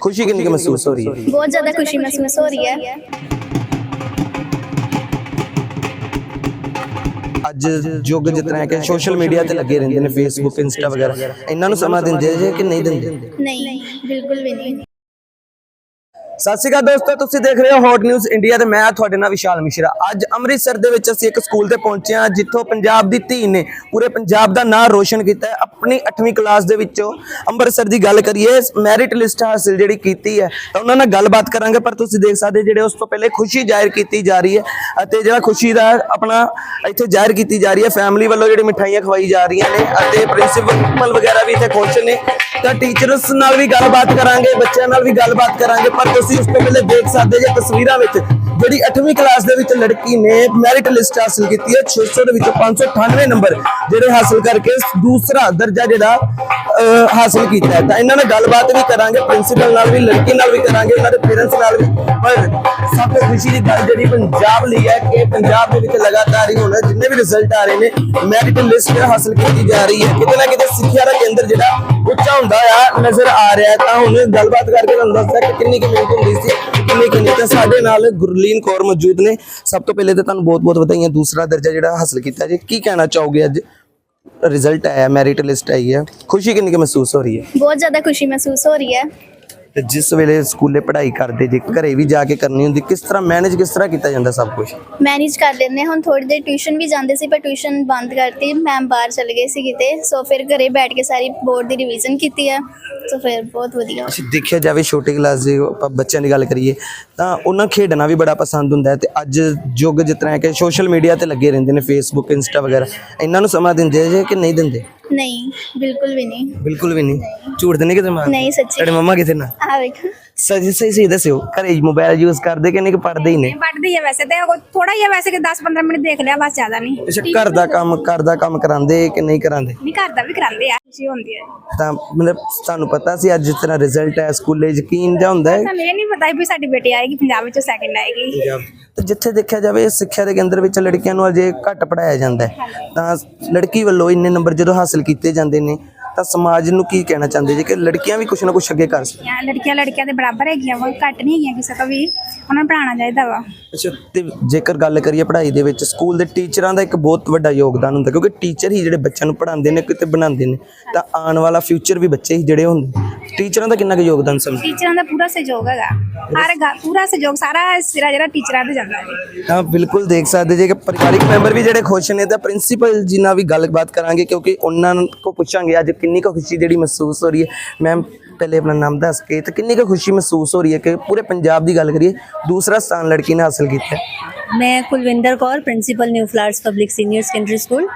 ਖੁਸ਼ੀ ਕਿੰਨੀ ਕੁ ਮਹਿਸੂਸ ਹੋ ਰਹੀ ਹੈ? ਬਹੁਤ ਜ਼ਿਆਦਾ ਖੁਸ਼ੀ ਮਹਿਸੂਸ ਹੋ ਰਹੀ ਹੈ। ਅੱਜ ਯੁੱਗ ਜਿਤਨਾ ਹੈ ਕਿ ਸੋਸ਼ਲ ਮੀਡੀਆ ਤੇ ਲੱਗੇ ਰਹਿੰਦੇ ਨੇ ਫੇਸਬੁੱਕ ਇੰਸਟਾ ਵਗੈਰਾ। ਇਹਨਾਂ ਨੂੰ ਸਮਾਂ ਦਿੰਦੇ ਜੇ ਕਿ ਨਹੀਂ ਦਿੰਦੇ? ਨਹੀਂ ਬਿਲਕੁਲ ਵੀ ਨਹੀਂ। ਸਤਿ ਸ਼੍ਰੀ ਅਕਾਲ ਦੋਸਤੋ, ਤੁਸੀਂ ਦੇਖ ਰਹੇ ਹੋ ਹੌਟ ਨਿਊਜ਼ ਇੰਡੀਆ ਤੇ ਮੈਂ ਤੁਹਾਡੇ ਨਾਲ ਵਿਸ਼ਾਲ ਮਿਸ਼ਰਾ। ਅੱਜ ਅੰਮ੍ਰਿਤਸਰ ਦੇ ਵਿੱਚ ਅਸੀਂ ਇੱਕ ਸਕੂਲ ਤੇ ਪਹੁੰਚੇ ਹਾਂ, ਜਿੱਥੋਂ ਪੰਜਾਬ ਦੀ ਧੀ ਨੇ ਪੂਰੇ ਪੰਜਾਬ ਦਾ ਨਾਂ ਰੋਸ਼ਨ ਕੀਤਾ ਹੈ। ਆਪਣੀ 8ਵੀਂ ਕਲਾਸ ਦੇ ਵਿੱਚੋਂ ਅੰਮ੍ਰਿਤਸਰ ਦੀ ਗੱਲ ਕਰੀਏ ਮੈਰਿਟ ਲਿਸਟ ਹਾਸਲ ਜਿਹੜੀ ਕੀਤੀ ਹੈ, ਤਾਂ ਉਹਨਾਂ ਨਾਲ ਗੱਲਬਾਤ ਕਰਾਂਗੇ, ਪਰ ਤੁਸੀਂ ਦੇਖ ਸਕਦੇ ਜਿਹੜੇ ਉਸ ਤੋਂ ਪਹਿਲੇ ਖੁਸ਼ੀ ਜ਼ਾਹਿਰ ਕੀਤੀ ਜਾ ਰਹੀ ਹੈ ਅਤੇ ਜਿਹੜਾ ਖੁਸ਼ੀ ਦਾ ਆਪਣਾ ਇੱਥੇ ਜ਼ਾਹਿਰ ਕੀਤੀ ਜਾ ਰਹੀ ਹੈ ਫੈਮਿਲੀ ਵੱਲੋਂ ਜਿਹੜੀ ਮਿਠਾਈਆਂ ਖਵਾਈ ਜਾ ਰਹੀਆਂ ਨੇ ਅਤੇ ਪ੍ਰਿੰਸੀਪਲ ਵਗੈਰਾ ਵੀ ਇੱਥੇ ਖੁਸ਼ ਨੇ। ਤਾਂ ਟੀਚਰਸ ਨਾਲ ਵੀ ਗੱਲਬਾਤ ਕਰਾਂਗੇ, ਬੱਚਿਆਂ ਨਾਲ ਵੀ ਗੱਲਬਾਤ ਕਰਾਂਗੇ, ਪਰ ਤੁਸੀਂ ਉਸ ਤੋਂ ਪਹਿਲੇ ਦੇਖ ਸਕਦੇ ਜੇ ਤਸਵੀਰਾਂ ਵਿੱਚ ਜਿਹੜੀ 8ਵੀਂ ਕਲਾਸ ਦੇ ਵਿੱਚ ਲੜਕੀ ਨੇ ਮੈਰਿਟ ਲਿਸਟ ਹਾਸਲ ਕੀਤੀ ਹੈ। 600 ਦੇ ਵਿੱਚੋਂ 598 ਨੰਬਰ ਜਿਹੜੇ ਹਾਸਲ ਕਰਕੇ ਦੂਸਰਾ ਦਰਜਾ ਜਿਹੜਾ ਅਹ, ਹਾਸਲ ਕੀਤਾ ਹੈ। ਤਾਂ ਇਹਨਾਂ ਨਾਲ ਗੱਲਬਾਤ ਵੀ ਕਰਾਂਗੇ ਪ੍ਰਿੰਸੀਪਲ ਨਾਲ ਵੀ ਲੜਕੀ ਨਾਲ ਵੀ ਕਰਾਂਗੇ ਉਹਨਾਂ ਦੇ ਪੇਰੈਂਟਸ ਨਾਲ ਵੀ। ਪਰ ਸਭ ਤੋਂ ਖੁਸ਼ੀ ਦੀ ਗੱਲ ਜਿਹੜੀ ਪੰਜਾਬ ਲਈ ਹੈ ਕਿ ਪੰਜਾਬ ਦੇ ਵਿੱਚ ਲਗਾਤਾਰ ਹੀ ਹੁਣ ਜਿੰਨੇ ਵੀ ਰਿਜ਼ਲਟ ਆ ਰਹੇ ਨੇ ਮੈਰਿਟ ਲਿਸਟ ਹਾਸਲ ਕੀਤੀ ਜਾ ਰਹੀ ਹੈ। ਕਿਤੇ ਨਾ ਕਿਤੇ ਸਿੱਖਿਆ ਦਾ ਕੇਂਦਰ ਜਿਹੜਾ ਉੱਚਾ ਹੁੰਦਾ ਆ ਨਜ਼ਰ ਆ ਰਿਹਾ ਤਾਂ ਹੁਣ ਗੱਲਬਾਤ ਕਰਕੇ ਤੁਹਾਨੂੰ ਦੱਸਦਾ ਕਿ ਕਿੰਨੀ ਕੁ ਮਿਹਨਤ ਹੁੰਦੀ ਸੀ ਕਿੰਨੀ ਕਿੰਨੀ ਤੇ ਸਾਡੇ ਨਾਲ ਗੁਰਲੀਨ ਕੌਰ ਮੌਜੂਦ ਨੇ। ਸਭ ਤੋਂ ਪਹਿਲੇ ਤਾਂ ਤੁਹਾਨੂੰ ਬਹੁਤ-ਬਹੁਤ ਵਧਾਈਆਂ। ਦੂਸਰਾ ਦਰਜਾ ਜਿਹੜਾ ਹਾਸਲ ਕੀਤਾ ਜੀ। ਕੀ ਕਹਿਣਾ ਚਾਹੋਗੇ ਅੱਜ? ਰਿਜ਼ਲਟ ਆਇਆ ਮੈਰਿਟ ਲਿਸਟ ਆਈ ਹੈ। ਖੁਸ਼ੀ ਕਿੰਨੀ ਕਿ ਮਹਿਸੂਸ ਹੋ ਰਹੀ ਹੈ? ਬਹੁਤ ਜ਼ਿਆਦਾ ਖੁਸ਼ੀ ਮਹਿਸੂਸ ਹੋ ਰਹੀ ਹੈ। ਤੇ ਜਿਸ ਵੇਲੇ ਸਕੂਲੇ ਪੜ੍ਹਾਈ ਕਰਦੇ ਜੇ ਘਰੇ ਵੀ ਜਾ ਕੇ ਕਰਨੀ ਹੁੰਦੀ ਕਿਸ ਤਰ੍ਹਾਂ ਮੈਨੇਜ ਕਿਸ ਤਰ੍ਹਾਂ ਕੀਤਾ ਜਾਂਦਾ ਸਭ ਕੁਝ ਮੈਨੇਜ ਕਰ ਲੈਂਦੇ। ਹੁਣ ਥੋੜੀ ਦੇਰ ਟਿਊਸ਼ਨ ਵੀ ਜਾਂਦੇ ਸੀ ਪਰ ਟਿਊਸ਼ਨ ਬੰਦ ਕਰਤੀ। ਮੈਮ ਬਾਹਰ ਚਲੇ ਗਏ ਸੀ ਕਿਤੇ। ਸੋ ਫਿਰ ਘਰੇ ਬੈਠ ਕੇ ਸਾਰੀ ਬੋਰਡ ਦੀ ਰਿਵੀਜ਼ਨ ਕੀਤੀ ਹੈ ਸੋ ਫਿਰ ਬਹੁਤ ਵਧੀਆ। ਅਸੀਂ ਦੇਖਿਆ ਜਾਵੇ ਛੋਟੀ ਕਲਾਸ ਦੇ ਆਪਾਂ ਬੱਚਿਆਂ ਦੀ ਗੱਲ ਕਰੀਏ ਤਾਂ ਉਹਨਾਂ ਖੇਡਣਾ ਵੀ ਬੜਾ ਪਸੰਦ ਹੁੰਦਾ ਹੈ ਤੇ ਅੱਜ ਯੁੱਗ ਜਿਸ ਤਰ੍ਹਾਂ ਕਿ ਸੋਸ਼ਲ ਮੀਡੀਆ ਤੇ ਲੱਗੇ ਰਹਿੰਦੇ ਨੇ ਫੇਸਬੁੱਕ ਇੰਸਟਾ ਵਗੈਰਾ ਇਹਨਾਂ ਨੂੰ ਸਮਾਂ ਦਿੰਦੇ ਜੇ ਕਿ ਨਹੀਂ ਦਿੰਦੇ? ਨਹੀਂ ਬਿਲਕੁਲ ਵੀ ਨਹੀਂ। ਬਿਲਕੁਲ ਵੀ ਨਹੀਂ। ਝੂਠ ਤੇ ਨਹੀਂ ਕਿਤੇ ਮਾਰਦੇ? ਨਹੀਂ ਸੱਚੀ। ਤੁਹਾਡੇ ਮੰਮਾ ਕਿਤੇ ਨਾ? ਆ ਵੇਖ। ਸਹੀ ਸਹੀ ਸਹੀ ਦੱਸਿਓ। ਘਰੇ ਮੋਬਾਈਲ ਯੂਜ਼ ਕਰਦੇ ਕਿ ਨਹੀਂ ਕਿ ਪੜ੍ਹਦੇ ਹੀ ਨੇ? ਪੜ੍ਹਦੀ ਹੈ ਵੈਸੇ ਤੇ। ਥੋੜਾ ਹੀ ਹੈ ਵੈਸੇ ਕਿ 10-15 ਮਿੰਟ ਦੇਖ ਲਿਆ ਬਸ ਜ਼ਿਆਦਾ ਨਹੀਂ। ਅੱਛਾ ਘਰ ਦਾ ਕੰਮ ਘਰ ਦਾ ਕੰਮ ਕਰਾਉਂਦੇ ਕਿ ਨਹੀਂ ਕਰਾਉਂਦੇ? ਨਹੀਂ ਘਰ ਦਾ ਵੀ ਕਰਾਉਂਦੇ ਆ। ਖੁਸ਼ੀ ਹੁੰਦੀ ਹੈ ਤਾਂ ਮਤਲਬ ਤੁਹਾਨੂੰ ਪਤਾ ਸੀ ਅੱਜ ਜਿਸ ਤਰ੍ਹਾਂ ਰਿਜ਼ਲਟ ਹੈ ਸਕੂਲੇ ਯਕੀਨ ਜਾਂ ਹੁੰਦਾ ਹੈ? ਸਾਨੂੰ ਇਹ ਨਹੀਂ ਪਤਾ ਵੀ ਸਾਡੀ ਬੇਟੀ ਆਏਗੀ ਪੰਜਾਬ ਵਿੱਚੋਂ ਸੈਕਿੰਡ ਆਏਗੀ। ਤੇ ਜਿੱਥੇ ਦੇਖਿਆ ਜਾਵੇ ਸਿੱਖਿਆ ਦੇ ਕੇਂਦਰ ਵਿੱਚ ਲੜਕੀਆਂ ਨੂੰ ਅਜੇ ਘੱਟ ਪੜਾਇਆ ਜਾਂਦਾ ਹੈ। ਤਾਂ ਲੜਕੀ ਵੱਲੋਂ ਇੰਨੇ ਨੰਬਰ ਜਦੋਂ ਹਾਸਲ ਕੀਤੇ ਜਾਂਦੇ ਨੇ। ਤਾਂ ਸਮਾਜ ਨੂੰ ਕੀ ਕਹਿਣਾ ਚਾਹੁੰਦੇ ਜੀ? ਕਿ ਲੜਕੀਆਂ ਵੀ ਕੁਝ ਨਾ ਕੁਝ ਅੱਗੇ ਕਰ ਸਕਣ। ਲੜਕੀਆਂ ਲੜਕਿਆਂ ਦੇ ਬਰਾਬਰ ਹੈਗੀਆਂ ਕੋਈ ਘੱਟ ਨਹੀਂ ਹੈਗੀਆਂ ਕਿਸੇ ਤੋਂ ਵੀ। ਉਹਨਾਂ ਨੂੰ ਪੜਾਉਣਾ ਚਾਹੀਦਾ ਵਾ। ਅੱਛਾ ਤੇ ਜੇਕਰ ਗੱਲ ਕਰੀਏ ਪੜ੍ਹਾਈ ਦੇ ਵਿੱਚ ਸਕੂਲ ਦੇ ਟੀਚਰਾਂ ਦਾ ਇੱਕ ਬਹੁਤ ਵੱਡਾ ਯੋਗਦਾਨ ਹੁੰਦਾ ਕਿਉਂਕਿ ਟੀਚਰ ਹੀ ਜਿਹੜੇ ਬੱਚਿਆਂ ਨੂੰ ਪੜ੍ਹਾਉਂਦੇ ਨੇ ਕਿਤੇ ਬਣਾਉਂਦੇ ਨੇ ਤਾਂ ਆਉਣ ਵਾਲਾ ਫਿਊਚਰ ਵੀ ਬੱਚੇ ਹੀ ਜਿਹੜੇ ਹੁੰਦੇ ਟੀਚਰਾਂ ਦਾ ਕਿੰਨਾ ਕੁ ਯੋਗਦਾਨ ਸਮਝ ਟੀਚਰਾਂ ਦਾ ਪੂਰਾ ਸਹਿਯੋਗ ਹੈਗਾ। ਹਰ ਗਾ- ਪੂਰਾ ਸਹਿਯੋਗ ਸਾਰਾ ਸਿਰਾ ਜਿਹੜਾ ਟੀਚਰਾਂ ਤੇ ਜਾਂਦਾ ਹੈ ਤਾਂ ਬਿਲਕੁਲ ਦੇਖ ਸਕਦੇ ਜੇ ਕਿ ਪਰਿਵਾਰਿਕ ਮੈਂਬਰ ਵੀ ਜਿਹੜੇ ਖੁਸ਼ ਨੇ ਤਾਂ ਪ੍ਰਿੰਸੀਪਲ ਜੀ ਨਾਲ ਵੀ ਗੱਲਬਾਤ ਕਰਾਂਗੇ ਕਿਉਂਕਿ ਉਹਨਾਂ ਨੂੰ ਕੋ ਪੁੱਛਾਂਗੇ ਅੱਜ ਕਿੰਨੀ ਕੁ ਖੁਸ਼ੀ ਜਿਹੜੀ ਮਹਿਸੂਸ ਹੋ ਰਹੀ ਹੈ? ਮੈਮ ਪਹਿਲੇ ਆਪਣਾ ਨਾਮ ਦੱਸ ਕੇ ਤੇ ਕਿੰਨੀ ਕੁ ਖੁਸ਼ੀ ਮਹਿਸੂਸ ਹੋ ਰਹੀ ਹੈ ਕਿ ਪੂਰੇ ਪੰਜਾਬ ਦੀ ਗੱਲ ਕਰੀਏ, ਦੂਸਰਾ ਸਥਾਨ ਲੜਕੀ ਨੇ ਹਾਸਲ ਕੀਤਾ ਹੈ। ਮੈਂ Kulwinder Kaur principal new flowers public senior secondary school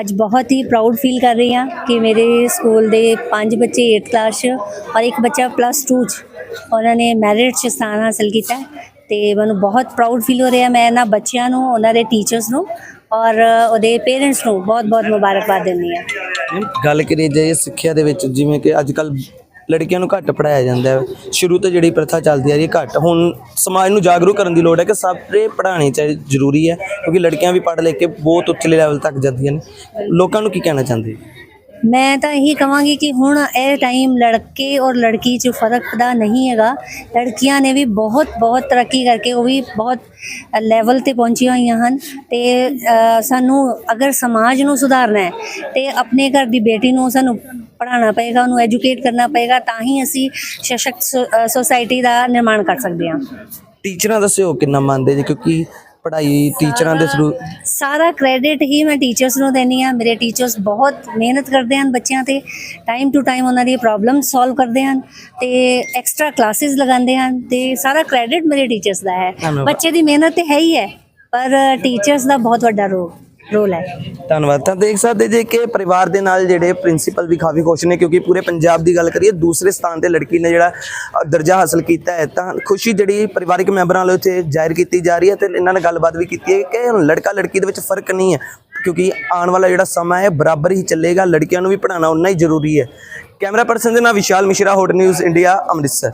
ਅੱਜ ਬਹੁਤ ਹੀ ਪ੍ਰਾਊਡ ਫੀਲ ਕਰ ਰਹੀ ਹਾਂ ਕਿ ਮੇਰੇ ਸਕੂਲ ਦੇ ਪੰਜ ਬੱਚੇ 8th ਕਲਾਸ 'ਚ ਔਰ ਇੱਕ ਬੱਚਾ ਪਲੱਸ 2 'ਚ ਉਹਨਾਂ ਨੇ ਮੈਰਿਟ 'ਚ ਸਥਾਨ ਹਾਸਲ ਕੀਤਾ ਹੈ ਤੇ ਮੈਨੂੰ ਬਹੁਤ ਪ੍ਰਾਊਡ ਫੀਲ ਹੋ ਰਿਹਾ ਮੈਂ ਇਹਨਾਂ ਬੱਚਿਆਂ ਨੂੰ, ਉਹਨਾਂ ਦੇ ਟੀਚਰਸ ਨੂੰ ਔਰ ਉਹਦੇ ਪੇਰੈਂਟਸ ਨੂੰ ਬਹੁਤ-ਬਹੁਤ ਮੁਬਾਰਕਬਾਦ ਦਿੰਦੀ ਹਾਂ। ਗੱਲ ਕਰੀਏ ਜੇ ਸਿੱਖਿਆ ਦੇ ਵਿੱਚ, ਜਿਵੇਂ ਕਿ ਅੱਜ ਕੱਲ ਲੜਕੀਆਂ ਨੂੰ ਘੱਟ ਪੜਾਇਆ ਜਾਂਦਾ ਹੈ। ਸ਼ੁਰੂ ਤੋਂ ਜਿਹੜੀ ਪ੍ਰਥਾ ਚੱਲਦੀ ਆ ਰਹੀ ਹੈ, ਘੱਟ। ਹੁਣ ਸਮਾਜ ਨੂੰ ਜਾਗਰੂਕ ਕਰਨ ਦੀ ਲੋੜ ਹੈ ਕਿ ਸਾਰੇ ਪੜ੍ਹਾਉਣੇ ਚਾਹੀ ਜ਼ਰੂਰੀ ਹੈ, ਕਿਉਂਕਿ ਲੜਕੀਆਂ ਵੀ ਪੜ੍ਹ ਲੈ ਕੇ ਬਹੁਤ ਉੱਚਲੇ ਲੈਵਲ ਤੱਕ ਜਾਂਦੀਆਂ ਨੇ। ਲੋਕਾਂ ਨੂੰ ਕੀ ਕਹਿਣਾ ਚਾਹੁੰਦੇ ਮੈਂ ਤਾਂ ਇਹੀ ਕਹਾਂਗੀ ਕਿ ਹੁਣ ਇਹ ਟਾਈਮ ਲੜਕੇ ਔਰ ਲੜਕੀ 'ਚ ਫ਼ਰਕ ਦਾ ਨਹੀਂ ਹੈਗਾ। ਲੜਕੀਆਂ ਨੇ ਵੀ ਬਹੁਤ ਬਹੁਤ ਤਰੱਕੀ ਕਰਕੇ ਉਹ ਵੀ ਬਹੁਤ ਲੈਵਲ ਤੇ ਪਹੁੰਚੀਆਂ ਹੋਈਆਂ ਹਨ ਤੇ ਸਾਨੂੰ ਅਗਰ ਸਮਾਜ ਨੂੰ ਸੁਧਾਰਨਾ ਹੈ ਤੇ ਆਪਣੇ ਘਰ ਦੀ ਬੇਟੀ ਨੂੰ ਸਾਨੂੰ ਪੜ੍ਹਾਉਣਾ ਪਏਗਾ, ਉਹਨੂੰ ਐਜੂਕੇਟ ਕਰਨਾ ਪਏਗਾ, ਤਾਂ ਹੀ ਅਸੀਂ ਸਸ਼ਕਤ ਸੋਸਾਇਟੀ ਦਾ ਨਿਰਮਾਣ ਕਰ ਸਕਦੇ ਹਾਂ। ਟੀਚਰਾਂ ਦਾ ਸਹਿਯੋਗ ਕਿੰਨਾ ਮੰਨਦੇ ਜੀ ਕਿਉਂਕਿ ਪੜ੍ਹਾਈ ਟੀਚਰਾਂ ਦੇ ਥਰੂ ਸਾਰਾ ਕ੍ਰੈਡਿਟ ਹੀ ਮੈਂ ਟੀਚਰਸ ਨੂੰ ਦੇਣੀ ਆ ਮੇਰੇ ਟੀਚਰਸ ਬਹੁਤ ਮਿਹਨਤ ਕਰਦੇ ਹਨ ਬੱਚਿਆਂ ਤੇ। ਟਾਈਮ ਟੂ ਟਾਈਮ ਉਹਨਾਂ ਦੀ ਪ੍ਰੋਬਲਮ ਸੋਲਵ ਕਰਦੇ ਹਨ ਤੇ ਐਕਸਟਰਾ ਕਲਾਸਿਸ ਲਗਾਉਂਦੇ ਹਨ ਤੇ ਸਾਰਾ ਕ੍ਰੈਡਿਟ ਮੇਰੇ ਟੀਚਰਸ ਦਾ ਹੈ। ਬੱਚੇ ਦੀ ਮਿਹਨਤ ਤੇ ਹੈ ਹੀ ਹੈ ਪਰ ਟੀਚਰਸ ਦਾ ਬਹੁਤ ਵੱਡਾ ਰੋਲ ਰੋਲ ਹੈ। ਧੰਨਵਾਦ। ਤਾਂ ਦੇਖ ਸਕਦੇ ਜੇ ਕਿ ਪਰਿਵਾਰ ਦੇ ਨਾਲ ਜਿਹੜੇ ਪ੍ਰਿੰਸੀਪਲ ਵੀ ਕਾਫੀ ਖੁਸ਼ ਨੇ, ਕਿਉਂਕਿ ਪੂਰੇ ਪੰਜਾਬ ਦੀ ਗੱਲ ਕਰੀਏ, ਦੂਸਰੇ ਸਥਾਨ ਤੇ ਲੜਕੀ ਨੇ ਜਿਹੜਾ ਦਰਜਾ ਹਾਸਲ ਕੀਤਾ ਹੈ, ਤਾਂ ਖੁਸ਼ੀ ਜਿਹੜੀ ਪਰਿਵਾਰਿਕ ਮੈਂਬਰਾਂ ਵੱਲੋਂ ਇੱਥੇ ਜ਼ਾਹਿਰ ਕੀਤੀ ਜਾ ਰਹੀ ਹੈ ਤੇ ਇਹਨਾਂ ਨਾਲ ਗੱਲਬਾਤ ਵੀ ਕੀਤੀ ਹੈ ਕਿ ਹੁਣ ਲੜਕਾ ਲੜਕੀ ਦੇ ਵਿੱਚ ਫ਼ਰਕ ਨਹੀਂ ਹੈ, ਕਿਉਂਕਿ ਆਉਣ ਵਾਲਾ ਜਿਹੜਾ ਸਮਾਂ ਹੈ, ਬਰਾਬਰ ਹੀ ਚੱਲੇਗਾ, ਲੜਕੀਆਂ ਨੂੰ ਵੀ ਪੜ੍ਹਾਉਣਾ ਉਨਾ ਹੀ ਜ਼ਰੂਰੀ ਹੈ। ਕੈਮਰਾ ਪਰਸਨ ਦੇ ਨਾਲ Vishal Mishra hot news India Amritsar.